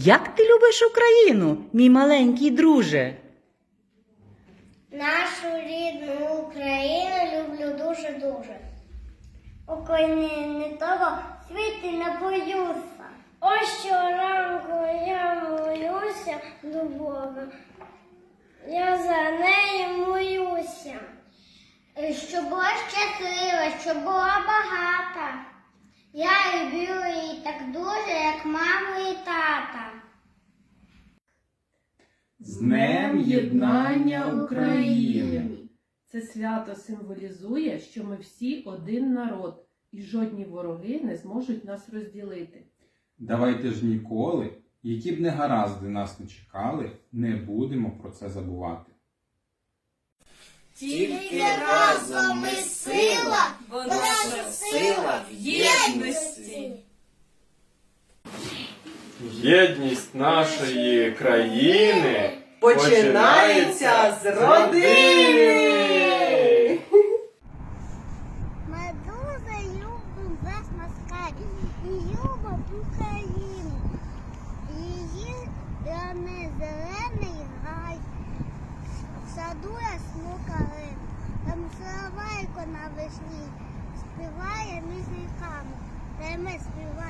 Як ти любиш Україну, мій маленький друже? Нашу рідну Україну люблю дуже-дуже. України того світі не боюся. Ось щоранку я молюся до Бога. Я за нею молюся. Щоб була щаслива, щоб була багата. Я люблю її так дуже, як маму і тата. З Днем Єднання України! Це свято символізує, що ми всі один народ, і жодні вороги не зможуть нас розділити. Давайте ж ніколи, які б негаразди нас не чекали, не будемо про це забувати. Тільки разом ми сила, бо сила в єдності. Єдність нашої країни Починається з родини. Ми дуже любимо весь москаль і любимо Україну. Її не зелений гай, в саду ясну калину, там соловейко на весні співає між ріками, та й ми співаємо